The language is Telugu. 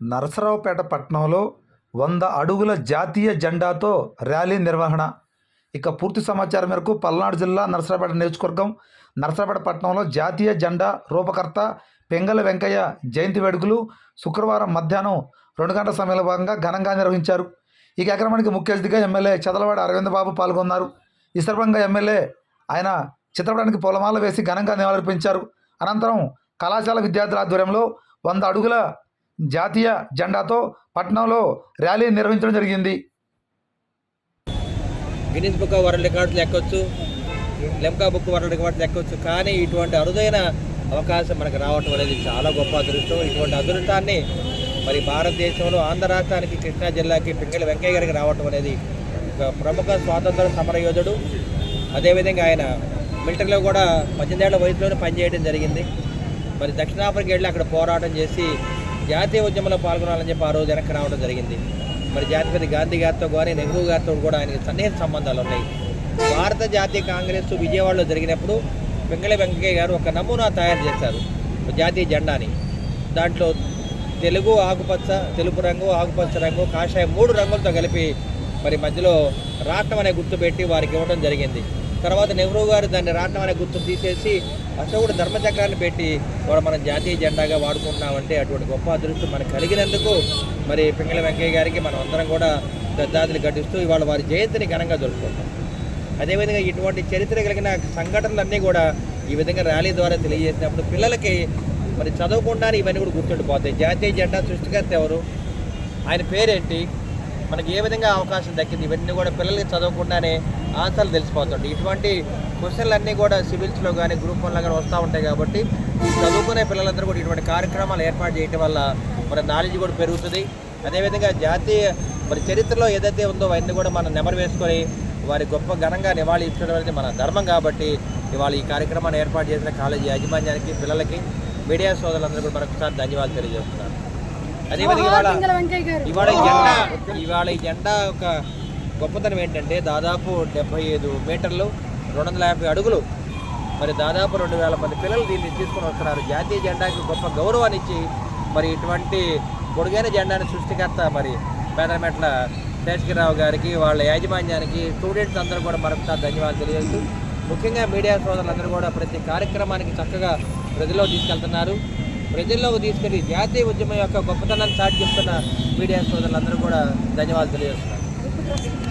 నరసరావుపేట పట్టణంలో వంద అడుగుల జాతీయ జెండాతో ర్యాలీ నిర్వహణ. ఇక పూర్తి సమాచారం మేరకు పల్నాడు జిల్లా నరసరావుపేట నియోజకవర్గం నరసరావుపేట పట్టణంలో జాతీయ జెండా రూపకర్త పెంగల వెంకయ్య జయంతి వేడుకలు శుక్రవారం మధ్యాహ్నం రెండు గంటల సమయంలో భాగంగా ఘనంగా నిర్వహించారు. ఈ కార్యక్రమానికి ముఖ్య అతిథిగా ఎమ్మెల్యే చదలవాడ అరవింద్ బాబు పాల్గొన్నారు. ఈ సందర్భంగా ఎమ్మెల్యే ఆయన చిత్రపటానికి పొలమాల వేసి ఘనంగా నివాళులర్పించారు. అనంతరం కళాశాల విద్యార్థుల ఆధ్వర్యంలో వంద అడుగుల జాతీయ జెండాతో పట్నంలో ర్యాలీ నిర్వహించడం జరిగింది. గిన్నీస్ బుక్ వరల్డ్ రికార్డ్స్ ఎక్కొచ్చు లెమ్కా బుక్ వరల్డ్ రికార్డ్స్ ఎక్కొచ్చు కానీ ఇటువంటి అరుదైన అవకాశం మనకు రావటం అనేది చాలా గొప్ప అదృష్టం. ఇటువంటి అదృష్టాన్ని మరి భారతదేశంలో ఆంధ్ర రాష్ట్రానికి కృష్ణా జిల్లాకి పింగళి వెంకయ్య గారికి రావటం అనేది ఒక ప్రముఖ స్వాతంత్ర సమరయోధుడు. అదేవిధంగా ఆయన మిలిటరీలో కూడా పద్దెనిమిది ఏళ్ళ వయసులోనే పనిచేయడం జరిగింది. మరి దక్షిణాఫ్రికా వెళ్ళి అక్కడ పోరాటం చేసి జాతీయ ఉద్యమంలో పాల్గొనాలని చెప్పి ఆ రోజు వెనక్కి రావడం జరిగింది. మరి జాతిపతి గాంధీ గారితో కానీ నెహ్రూ గారితో కూడా ఆయనకి సన్నిహిత సంబంధాలు ఉన్నాయి. భారత జాతీయ కాంగ్రెస్ విజయవాడలో జరిగినప్పుడు వెంకయ్య వెంకయ్య గారు ఒక నమూనా తయారు చేశారు జాతీయ జెండాని. దాంట్లో తెలుగు ఆకుపచ్చ తెలుపు రంగు ఆకుపచ్చ రంగు కాషాయం మూడు రంగులతో కలిపి మరి మధ్యలో రాట్నం అనే గుర్తు పెట్టి వారికి ఇవ్వడం జరిగింది. తర్వాత నెహ్రూ గారు దాన్ని రాట్నం అనే గుర్తు తీసేసి అశోకుడు ధర్మచక్రాన్ని పెట్టి కూడా మనం జాతీయ జెండాగా వాడుకుంటున్నామంటే అటువంటి గొప్ప అదృష్టం మనకు కలిగినందుకు మరి పింగళ వెంకయ్య గారికి మనం అందరం కూడా శ్రద్ధాంజలి ఘటిస్తూ ఇవాళ వారి జయంతిని ఘనంగా జరుపుకుంటాం అదేవిధంగా ఇటువంటి చరిత్ర కలిగిన సంఘటనలన్నీ కూడా ఈ విధంగా ర్యాలీ ద్వారా తెలియజేసినప్పుడు పిల్లలకి మరి చదవకుండానే ఇవన్నీ కూడా గుర్తుండిపోతాయి. జాతీయ జెండా సృష్టికర్త ఎవరు? ఆయన పేరేంటి? మనకి ఏ విధంగా అవకాశం దక్కింది? ఇవన్నీ కూడా పిల్లలకి చదవకుండానే ఆన్సర్లు తెలిసిపోతుంటాయి. ఇటువంటి క్వశ్చన్లు అన్నీ కూడా సివిల్స్లో కానీ గ్రూప్ వన్లో కానీ వస్తూ ఉంటాయి కాబట్టి ఈ చదువుకునే పిల్లలందరూ కూడా ఇటువంటి కార్యక్రమాలు ఏర్పాటు చేయడం వల్ల మన నాలెడ్జ్ కూడా పెరుగుతుంది. అదేవిధంగా జాతీయ మరి చరిత్రలో ఏదైతే ఉందో అవన్నీ కూడా మనం నెమరు వేసుకొని వారి గొప్ప ఘనంగా నివాళి ఇచ్చడం అనేది మన ధర్మం కాబట్టి ఇవాళ ఈ కార్యక్రమాన్ని ఏర్పాటు చేసిన కాలేజీ యాజమాన్యానికి పిల్లలకి మీడియా సోదరులందరూ కూడా మరొకసారి ధన్యవాదాలు తెలియజేస్తున్నారు అదేవిధంగా ఇవాళ ఇవాళ ఈ జెండా ఇవాళ ఈ జెండా ఒక గొప్పతనం ఏంటంటే దాదాపు డెబ్బై ఐదు మీటర్లు రెండు వందల యాభై అడుగులు. మరి దాదాపు రెండు వేల మంది పిల్లలు దీన్ని తీసుకొని వస్తున్నారు. జాతీయ జెండాకి గొప్ప గౌరవాన్ని ఇచ్చి మరి ఇటువంటి పొడుగైన జెండాని సృష్టికర్త మరి పేదమెట్ల శేషగిరిరావు గారికి వాళ్ళ యాజమాన్యానికి స్టూడెంట్స్ అందరూ కూడా మరొకసారి ధన్యవాదాలు తెలియజేస్తూ ముఖ్యంగా మీడియా సోదరులందరూ కూడా ప్రతి కార్యక్రమానికి చక్కగా ప్రజల్లో తీసుకెళ్తున్నారు. ప్రజల్లోకి తీసుకెళ్ళి జాతీయ ఉద్యమం యొక్క గొప్పతనాన్ని చాటి చెప్తున్న మీడియా సోదరులందరూ కూడా ధన్యవాదాలు తెలియజేస్తున్నారు.